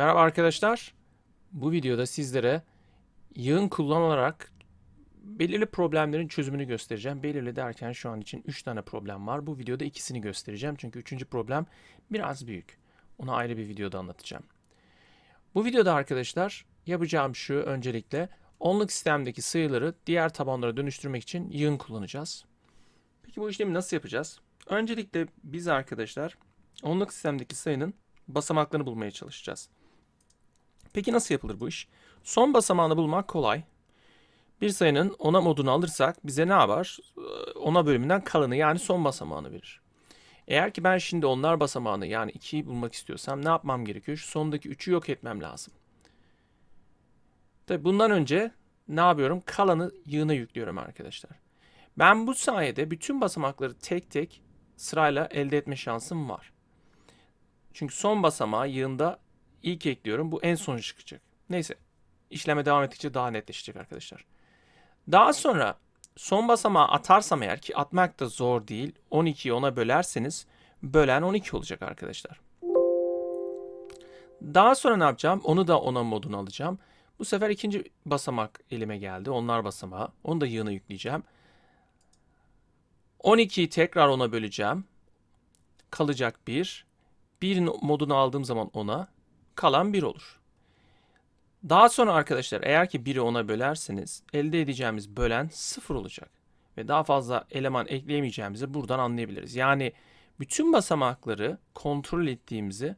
Merhaba arkadaşlar. Bu videoda sizlere yığın kullanarak belirli problemlerin çözümünü göstereceğim. Belirli derken şu an için 3 tane problem var. Bu videoda ikisini göstereceğim. Çünkü üçüncü problem biraz büyük. Onu ayrı bir videoda anlatacağım. Bu videoda arkadaşlar yapacağım şu öncelikle onluk sistemdeki sayıları diğer tabanlara dönüştürmek için yığın kullanacağız. Peki bu işlemi nasıl yapacağız? Öncelikle biz arkadaşlar onluk sistemdeki sayının basamaklarını bulmaya çalışacağız. Peki nasıl yapılır bu iş? Son basamağını bulmak kolay. Bir sayının ona modunu alırsak bize ne yapar? Ee, Ona bölümünden kalanı yani son basamağını verir. Eğer ki ben şimdi onlar basamağını yani 2'yi bulmak istiyorsam ne yapmam gerekiyor? Şu sondaki 3'ü yok etmem lazım. Tabi bundan önce ne yapıyorum? Kalanı yığına yüklüyorum arkadaşlar. Ben bu sayede bütün basamakları tek tek sırayla elde etme şansım var. Çünkü son basamağı yığında ilk ekliyorum. Bu en son çıkacak. Neyse. işleme devam ettikçe daha netleşecek arkadaşlar. Daha sonra son basamağı atarsam eğer ki atmak da zor değil. 12'yi ona bölerseniz bölen 12 olacak arkadaşlar. Daha sonra ne yapacağım? Onu da ona modunu alacağım. Bu sefer ikinci basamak elime geldi. Onlar basamağı. Onu da yığına yükleyeceğim. 12'yi tekrar ona böleceğim. Kalacak 1. 1 modunu aldığım zaman ona kalan 1 olur. Daha sonra arkadaşlar eğer ki 1'i ona bölerseniz elde edeceğimiz bölen 0 olacak. Ve daha fazla eleman ekleyemeyeceğimizi buradan anlayabiliriz. Yani bütün basamakları kontrol ettiğimizi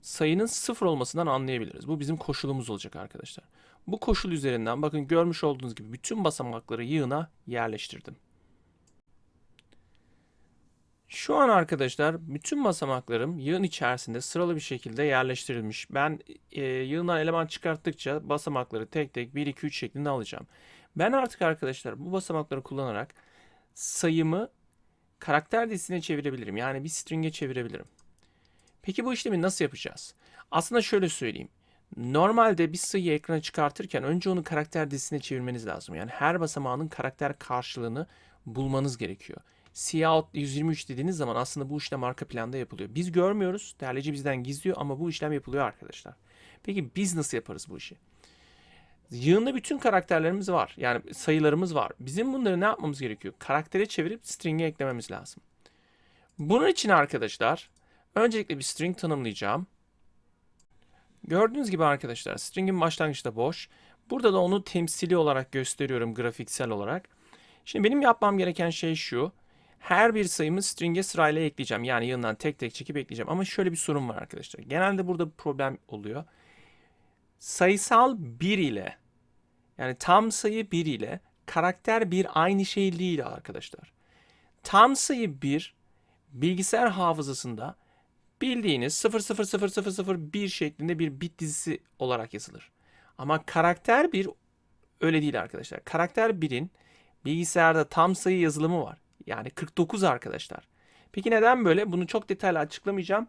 sayının 0 olmasından anlayabiliriz. Bu bizim koşulumuz olacak arkadaşlar. Bu koşul üzerinden bakın görmüş olduğunuz gibi bütün basamakları yığına yerleştirdim. Şu an arkadaşlar bütün basamaklarım yığın içerisinde sıralı bir şekilde yerleştirilmiş. Ben e, yığından eleman çıkarttıkça basamakları tek tek 1, 2, 3 şeklinde alacağım. Ben artık arkadaşlar bu basamakları kullanarak sayımı karakter dizisine çevirebilirim. Yani bir string'e çevirebilirim. Peki bu işlemi nasıl yapacağız? Aslında şöyle söyleyeyim. Normalde bir sayıyı ekrana çıkartırken önce onu karakter dizisine çevirmeniz lazım. Yani her basamağının karakter karşılığını bulmanız gerekiyor. Cout 123 dediğiniz zaman aslında bu işlem arka planda yapılıyor. Biz görmüyoruz. Derleci bizden gizliyor ama bu işlem yapılıyor arkadaşlar. Peki biz nasıl yaparız bu işi? Yığında bütün karakterlerimiz var. Yani sayılarımız var. Bizim bunları ne yapmamız gerekiyor? Karaktere çevirip string'e eklememiz lazım. Bunun için arkadaşlar öncelikle bir string tanımlayacağım. Gördüğünüz gibi arkadaşlar string'in başlangıçta boş. Burada da onu temsili olarak gösteriyorum grafiksel olarak. Şimdi benim yapmam gereken şey şu. Her bir sayımı string'e sırayla ekleyeceğim. Yani yanından tek tek çekip ekleyeceğim. Ama şöyle bir sorun var arkadaşlar. Genelde burada bir problem oluyor. Sayısal 1 ile yani tam sayı 1 ile karakter 1 aynı şey değil arkadaşlar. Tam sayı 1 bilgisayar hafızasında bildiğiniz 0000001 şeklinde bir bit dizisi olarak yazılır. Ama karakter 1 öyle değil arkadaşlar. Karakter 1'in bilgisayarda tam sayı yazılımı var. Yani 49 arkadaşlar. Peki neden böyle? Bunu çok detaylı açıklamayacağım.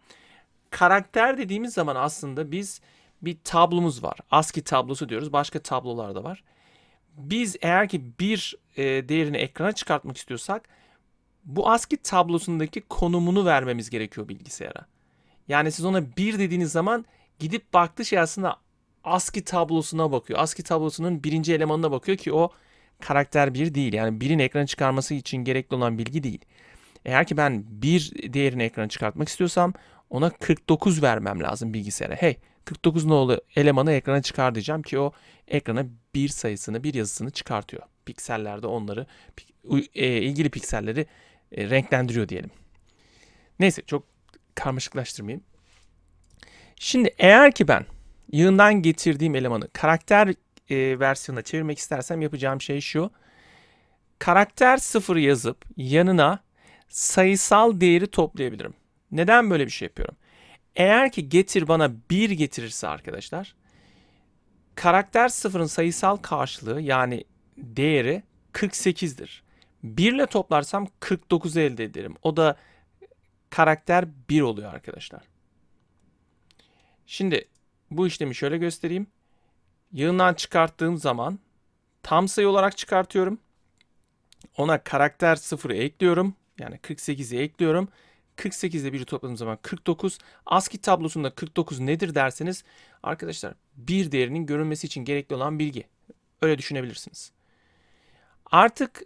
Karakter dediğimiz zaman aslında biz bir tablomuz var. ASCII tablosu diyoruz. Başka tablolar da var. Biz eğer ki bir e, değerini ekrana çıkartmak istiyorsak bu ASCII tablosundaki konumunu vermemiz gerekiyor bilgisayara. Yani siz ona bir dediğiniz zaman gidip baktığı şey aslında ASCII tablosuna bakıyor. ASCII tablosunun birinci elemanına bakıyor ki o karakter 1 değil. Yani birin ekrana çıkarması için gerekli olan bilgi değil. Eğer ki ben bir değerini ekrana çıkartmak istiyorsam ona 49 vermem lazım bilgisayara. Hey 49 nolu elemanı ekrana çıkar diyeceğim ki o ekrana bir sayısını bir yazısını çıkartıyor. Piksellerde onları e, ilgili pikselleri e, renklendiriyor diyelim. Neyse çok karmaşıklaştırmayayım. Şimdi eğer ki ben yığından getirdiğim elemanı karakter e, versiyonuna çevirmek istersem yapacağım şey şu. Karakter 0 yazıp yanına sayısal değeri toplayabilirim. Neden böyle bir şey yapıyorum? Eğer ki getir bana 1 getirirse arkadaşlar karakter 0'ın sayısal karşılığı yani değeri 48'dir. 1 ile toplarsam 49 elde ederim. O da karakter 1 oluyor arkadaşlar. Şimdi bu işlemi şöyle göstereyim. Yığından çıkarttığım zaman tam sayı olarak çıkartıyorum. Ona karakter 0'ı ekliyorum. Yani 48'i ekliyorum. 48 ile 1'i topladığım zaman 49. ASCII tablosunda 49 nedir derseniz arkadaşlar bir değerinin görünmesi için gerekli olan bilgi. Öyle düşünebilirsiniz. Artık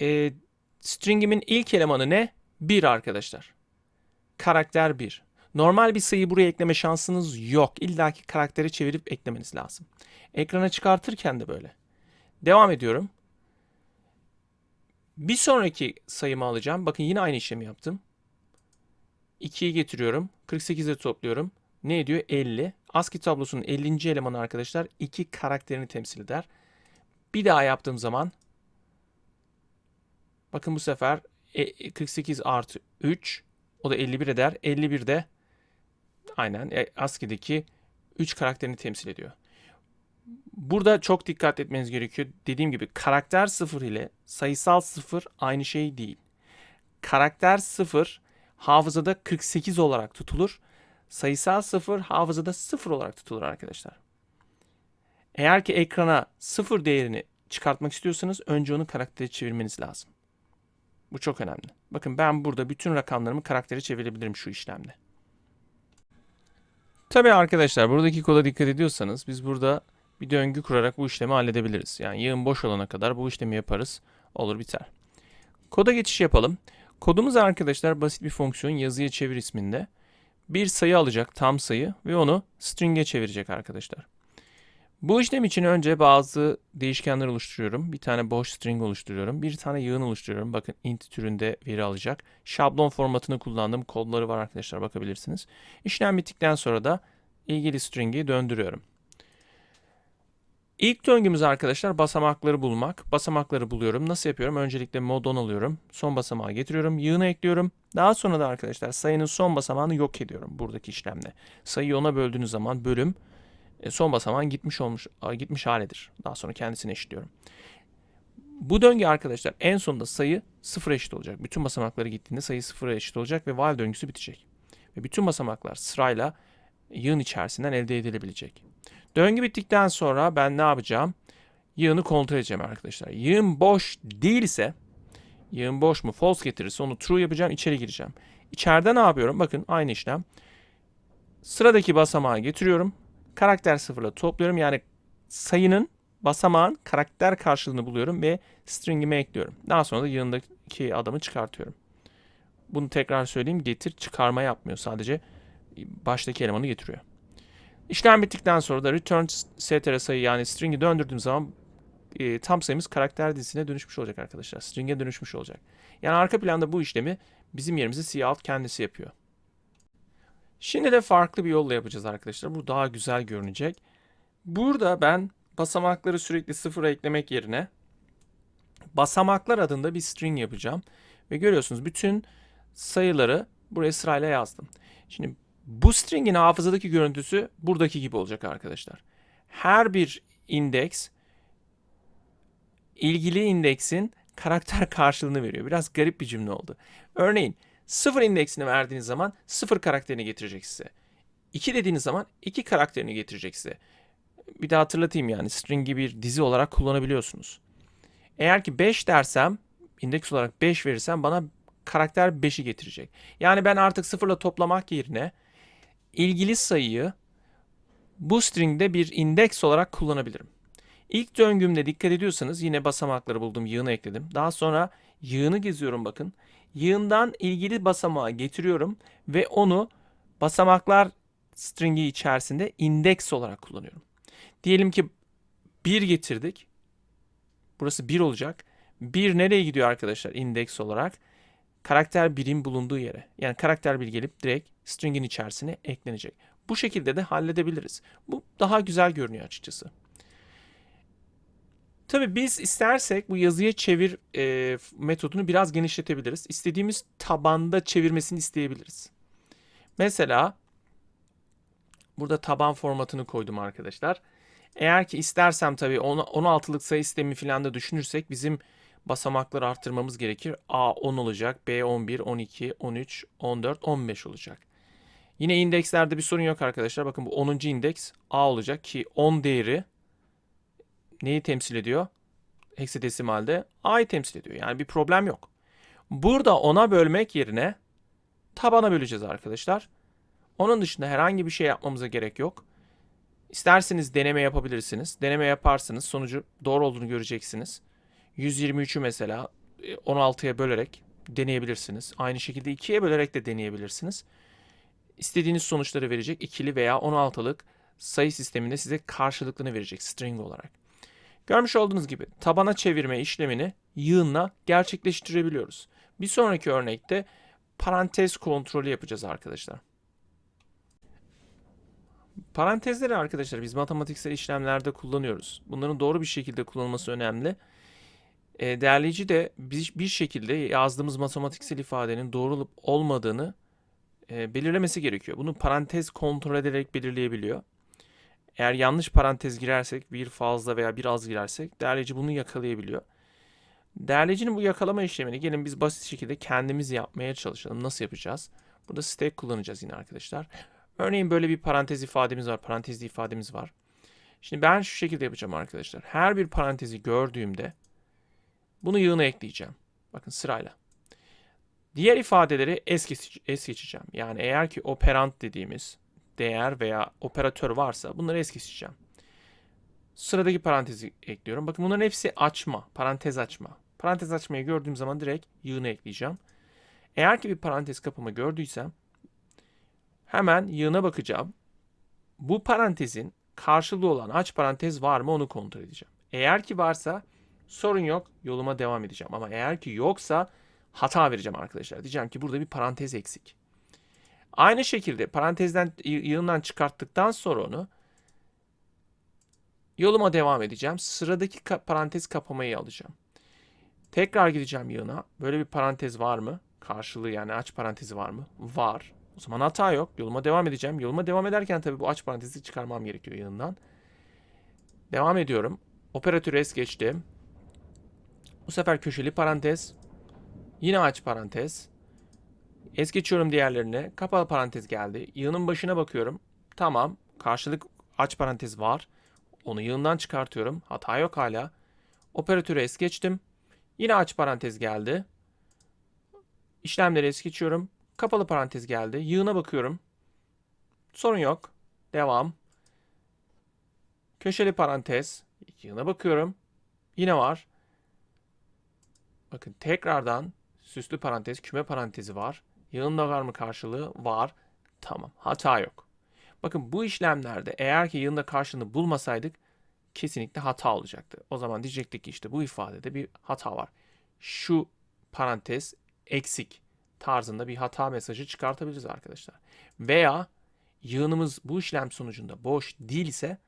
e, stringimin ilk elemanı ne? 1 arkadaşlar. Karakter 1. Normal bir sayı buraya ekleme şansınız yok. İlla ki karakteri çevirip eklemeniz lazım. Ekrana çıkartırken de böyle. Devam ediyorum. Bir sonraki sayımı alacağım. Bakın yine aynı işlemi yaptım. 2'yi getiriyorum. 48'e topluyorum. Ne ediyor? 50. ASCII tablosunun 50. elemanı arkadaşlar 2 karakterini temsil eder. Bir daha yaptığım zaman bakın bu sefer e- 48 artı 3 o da 51 eder. 51 de aynen e, ASCII'deki 3 karakterini temsil ediyor. Burada çok dikkat etmeniz gerekiyor. Dediğim gibi karakter 0 ile sayısal 0 aynı şey değil. Karakter 0 hafızada 48 olarak tutulur. Sayısal 0 hafızada 0 olarak tutulur arkadaşlar. Eğer ki ekrana 0 değerini çıkartmak istiyorsanız önce onu karaktere çevirmeniz lazım. Bu çok önemli. Bakın ben burada bütün rakamlarımı karaktere çevirebilirim şu işlemle. Tabii arkadaşlar buradaki koda dikkat ediyorsanız biz burada bir döngü kurarak bu işlemi halledebiliriz. Yani yığın boş olana kadar bu işlemi yaparız. Olur biter. Koda geçiş yapalım. Kodumuz arkadaşlar basit bir fonksiyon yazıya çevir isminde. Bir sayı alacak tam sayı ve onu string'e çevirecek arkadaşlar. Bu işlem için önce bazı değişkenler oluşturuyorum. Bir tane boş string oluşturuyorum. Bir tane yığın oluşturuyorum. Bakın int türünde veri alacak. Şablon formatını kullandığım kodları var arkadaşlar bakabilirsiniz. İşlem bittikten sonra da ilgili string'i döndürüyorum. İlk döngümüz arkadaşlar basamakları bulmak. Basamakları buluyorum. Nasıl yapıyorum? Öncelikle mod 10 alıyorum. Son basamağı getiriyorum. Yığını ekliyorum. Daha sonra da arkadaşlar sayının son basamağını yok ediyorum buradaki işlemle. Sayıyı 10'a böldüğünüz zaman bölüm son basamağın gitmiş olmuş gitmiş halidir. Daha sonra kendisini eşitliyorum. Bu döngü arkadaşlar en sonunda sayı sıfır eşit olacak. Bütün basamakları gittiğinde sayı sıfıra eşit olacak ve while döngüsü bitecek. Ve bütün basamaklar sırayla yığın içerisinden elde edilebilecek. Döngü bittikten sonra ben ne yapacağım? Yığını kontrol edeceğim arkadaşlar. Yığın boş değilse, yığın boş mu false getirirse onu true yapacağım, içeri gireceğim. İçeride ne yapıyorum? Bakın aynı işlem. Sıradaki basamağı getiriyorum. Karakter sıfırla topluyorum. Yani sayının basamağın karakter karşılığını buluyorum ve string'ime ekliyorum. Daha sonra da yığındaki adamı çıkartıyorum. Bunu tekrar söyleyeyim. Getir çıkarma yapmıyor. Sadece baştaki elemanı getiriyor. İşlem bittikten sonra da return str sayı yani string'i döndürdüğüm zaman e, tam sayımız karakter dizisine dönüşmüş olacak arkadaşlar. String'e dönüşmüş olacak. Yani arka planda bu işlemi bizim yerimize cout kendisi yapıyor. Şimdi de farklı bir yolla yapacağız arkadaşlar. Bu daha güzel görünecek. Burada ben basamakları sürekli sıfıra eklemek yerine basamaklar adında bir string yapacağım. Ve görüyorsunuz bütün sayıları buraya sırayla yazdım. Şimdi bu string'in hafızadaki görüntüsü buradaki gibi olacak arkadaşlar. Her bir indeks ilgili indeksin karakter karşılığını veriyor. Biraz garip bir cümle oldu. Örneğin 0 indeksini verdiğiniz zaman 0 karakterini getirecek size. 2 dediğiniz zaman 2 karakterini getirecek size. Bir daha hatırlatayım yani string'i bir dizi olarak kullanabiliyorsunuz. Eğer ki 5 dersem indeks olarak 5 verirsem bana karakter 5'i getirecek. Yani ben artık sıfırla toplamak yerine ilgili sayıyı bu string'de bir indeks olarak kullanabilirim. İlk döngümde dikkat ediyorsanız yine basamakları buldum, yığını ekledim. Daha sonra yığını geziyorum bakın. Yığından ilgili basamağı getiriyorum ve onu basamaklar stringi içerisinde indeks olarak kullanıyorum. Diyelim ki 1 getirdik. Burası 1 olacak. 1 nereye gidiyor arkadaşlar indeks olarak? Karakter birim bulunduğu yere. Yani karakter bir gelip direkt stringin içerisine eklenecek. Bu şekilde de halledebiliriz. Bu daha güzel görünüyor açıkçası. Tabi biz istersek bu yazıya çevir e, metodunu biraz genişletebiliriz. İstediğimiz tabanda çevirmesini isteyebiliriz. Mesela burada taban formatını koydum arkadaşlar. Eğer ki istersem tabii 16'lık sayı sistemi falan da düşünürsek bizim basamakları arttırmamız gerekir. A 10 olacak, B 11, 12, 13, 14, 15 olacak. Yine indekslerde bir sorun yok arkadaşlar. Bakın bu 10. indeks A olacak ki 10 değeri neyi temsil ediyor? Heksadesimalde A'yı temsil ediyor. Yani bir problem yok. Burada 10'a bölmek yerine tabana böleceğiz arkadaşlar. Onun dışında herhangi bir şey yapmamıza gerek yok. İsterseniz deneme yapabilirsiniz. Deneme yaparsınız. Sonucu doğru olduğunu göreceksiniz. 123'ü mesela e, 16'ya bölerek deneyebilirsiniz. Aynı şekilde 2'ye bölerek de deneyebilirsiniz. İstediğiniz sonuçları verecek ikili veya 16'lık sayı sisteminde size karşılıklını verecek string olarak. Görmüş olduğunuz gibi tabana çevirme işlemini yığınla gerçekleştirebiliyoruz. Bir sonraki örnekte parantez kontrolü yapacağız arkadaşlar. Parantezleri arkadaşlar biz matematiksel işlemlerde kullanıyoruz. Bunların doğru bir şekilde kullanılması önemli. E, değerleyici de bir, bir şekilde yazdığımız matematiksel ifadenin doğru olup olmadığını e, belirlemesi gerekiyor. Bunu parantez kontrol ederek belirleyebiliyor. Eğer yanlış parantez girersek, bir fazla veya bir az girersek değerleyici bunu yakalayabiliyor. Değerleyicinin bu yakalama işlemini gelin biz basit şekilde kendimiz yapmaya çalışalım. Nasıl yapacağız? Burada stack kullanacağız yine arkadaşlar. Örneğin böyle bir parantez ifademiz var, parantezli ifademiz var. Şimdi ben şu şekilde yapacağım arkadaşlar. Her bir parantezi gördüğümde bunu yığına ekleyeceğim. Bakın sırayla. Diğer ifadeleri es, es geçeceğim. Yani eğer ki operant dediğimiz değer veya operatör varsa bunları es geçeceğim. Sıradaki parantezi ekliyorum. Bakın bunların hepsi açma, parantez açma. Parantez açmayı gördüğüm zaman direkt yığına ekleyeceğim. Eğer ki bir parantez kapama gördüysem hemen yığına bakacağım. Bu parantezin karşılığı olan aç parantez var mı onu kontrol edeceğim. Eğer ki varsa sorun yok yoluma devam edeceğim. Ama eğer ki yoksa hata vereceğim arkadaşlar. Diyeceğim ki burada bir parantez eksik. Aynı şekilde parantezden yığından çıkarttıktan sonra onu yoluma devam edeceğim. Sıradaki ka- parantez kapamayı alacağım. Tekrar gideceğim yığına. Böyle bir parantez var mı? Karşılığı yani aç parantezi var mı? Var. O zaman hata yok. Yoluma devam edeceğim. Yoluma devam ederken tabii bu aç parantezi çıkarmam gerekiyor yığından. Devam ediyorum. Operatörü es geçtim. Bu sefer köşeli parantez. Yine aç parantez. Es geçiyorum diğerlerine. Kapalı parantez geldi. Yığının başına bakıyorum. Tamam. Karşılık aç parantez var. Onu yığından çıkartıyorum. Hata yok hala. Operatörü es geçtim. Yine aç parantez geldi. İşlemleri es geçiyorum. Kapalı parantez geldi. Yığına bakıyorum. Sorun yok. Devam. Köşeli parantez. Yığına bakıyorum. Yine var. Bakın tekrardan süslü parantez, küme parantezi var. Yığında var mı karşılığı? Var. Tamam. Hata yok. Bakın bu işlemlerde eğer ki yığında karşılığını bulmasaydık kesinlikle hata olacaktı. O zaman diyecektik ki işte bu ifadede bir hata var. Şu parantez eksik tarzında bir hata mesajı çıkartabiliriz arkadaşlar. Veya yığınımız bu işlem sonucunda boş değilse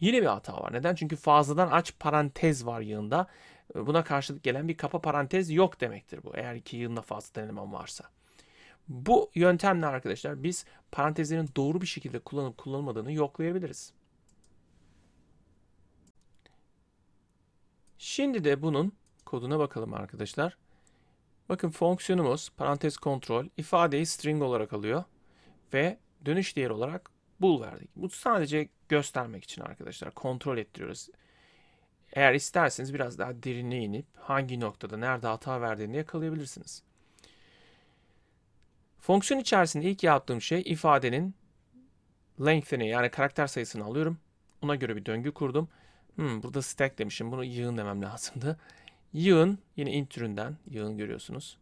yine bir hata var. Neden? Çünkü fazladan aç parantez var yığında. Buna karşılık gelen bir kapa parantez yok demektir bu. Eğer ki yığında fazladan eleman varsa. Bu yöntemle arkadaşlar biz parantezlerin doğru bir şekilde kullanıp kullanılmadığını yoklayabiliriz. Şimdi de bunun koduna bakalım arkadaşlar. Bakın fonksiyonumuz parantez kontrol ifadeyi string olarak alıyor ve dönüş değeri olarak bool verdik. Bu sadece göstermek için arkadaşlar kontrol ettiriyoruz. Eğer isterseniz biraz daha derine inip hangi noktada nerede hata verdiğini yakalayabilirsiniz. Fonksiyon içerisinde ilk yaptığım şey ifadenin length'ini yani karakter sayısını alıyorum. Ona göre bir döngü kurdum. Hmm, burada stack demişim. Bunu yığın demem lazımdı. Yığın yine int türünden yığın görüyorsunuz.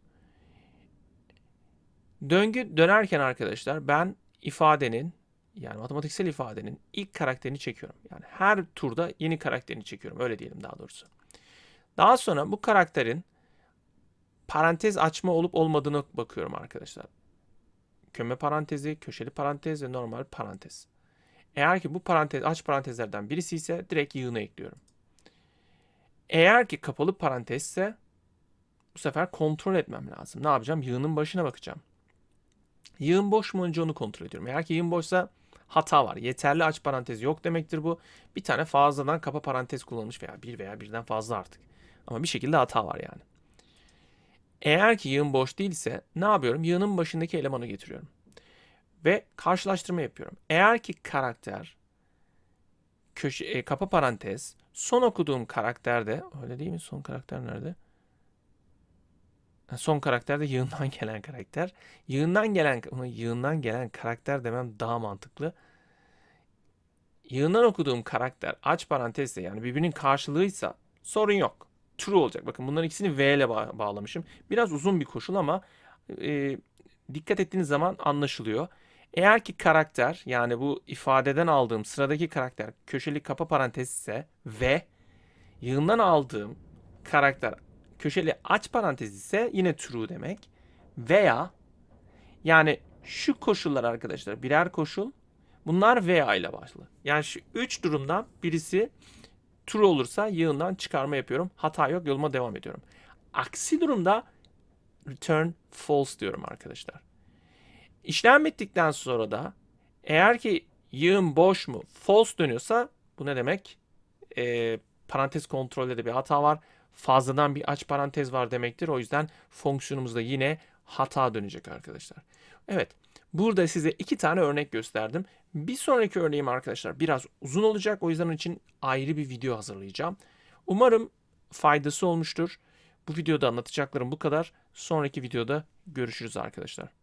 Döngü dönerken arkadaşlar ben ifadenin yani matematiksel ifadenin ilk karakterini çekiyorum. Yani her turda yeni karakterini çekiyorum. Öyle diyelim daha doğrusu. Daha sonra bu karakterin parantez açma olup olmadığını bakıyorum arkadaşlar. Köme parantezi, köşeli parantez ve normal parantez. Eğer ki bu parantez aç parantezlerden birisi ise direkt yığını ekliyorum. Eğer ki kapalı parantezse bu sefer kontrol etmem lazım. Ne yapacağım? Yığının başına bakacağım. Yığın boş mu önce onu kontrol ediyorum. Eğer ki yığın boşsa hata var. Yeterli aç parantez yok demektir bu. Bir tane fazladan kapa parantez kullanmış veya bir veya birden fazla artık. Ama bir şekilde hata var yani. Eğer ki yığın boş değilse ne yapıyorum? Yığının başındaki elemanı getiriyorum. Ve karşılaştırma yapıyorum. Eğer ki karakter köşe, e, kapa parantez son okuduğum karakterde öyle değil mi? Son karakter nerede? Son karakter de yığından gelen karakter. Yığından gelen yığından gelen karakter demem daha mantıklı. Yığından okuduğum karakter aç parantezle yani birbirinin karşılığıysa sorun yok. True olacak. Bakın bunların ikisini V ile ba- bağlamışım. Biraz uzun bir koşul ama e, dikkat ettiğiniz zaman anlaşılıyor. Eğer ki karakter yani bu ifadeden aldığım sıradaki karakter köşeli kapa parantez ise ve yığından aldığım karakter köşeli aç parantez ise yine true demek. Veya yani şu koşullar arkadaşlar birer koşul. Bunlar veya ile başlı. Yani şu üç durumdan birisi true olursa yığından çıkarma yapıyorum. Hata yok yoluma devam ediyorum. Aksi durumda return false diyorum arkadaşlar. İşlem bittikten sonra da eğer ki yığın boş mu false dönüyorsa bu ne demek? Ee, parantez kontrolde de bir hata var. Fazladan bir aç parantez var demektir. O yüzden fonksiyonumuzda yine hata dönecek arkadaşlar. Evet. Burada size iki tane örnek gösterdim. Bir sonraki örneğim arkadaşlar biraz uzun olacak. O yüzden için ayrı bir video hazırlayacağım. Umarım faydası olmuştur. Bu videoda anlatacaklarım bu kadar. Sonraki videoda görüşürüz arkadaşlar.